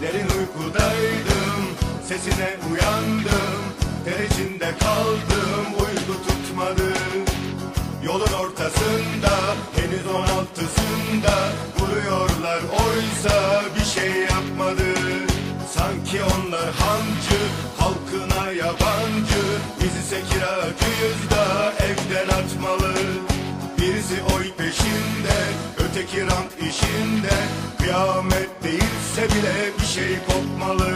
Derin uykudaydım Sesine uyandım Ter içinde kaldım Uyku tutmadı. Yolun ortasında Henüz on altısında Vuruyorlar oysa Bir şey yapmadı. Sanki onlar hancı Halkına yabancı. Bizi sekira kıyızda Evden atmalı. Birisi oy peşinde Öteki rant işinde Değilse bile bir şey kopmalı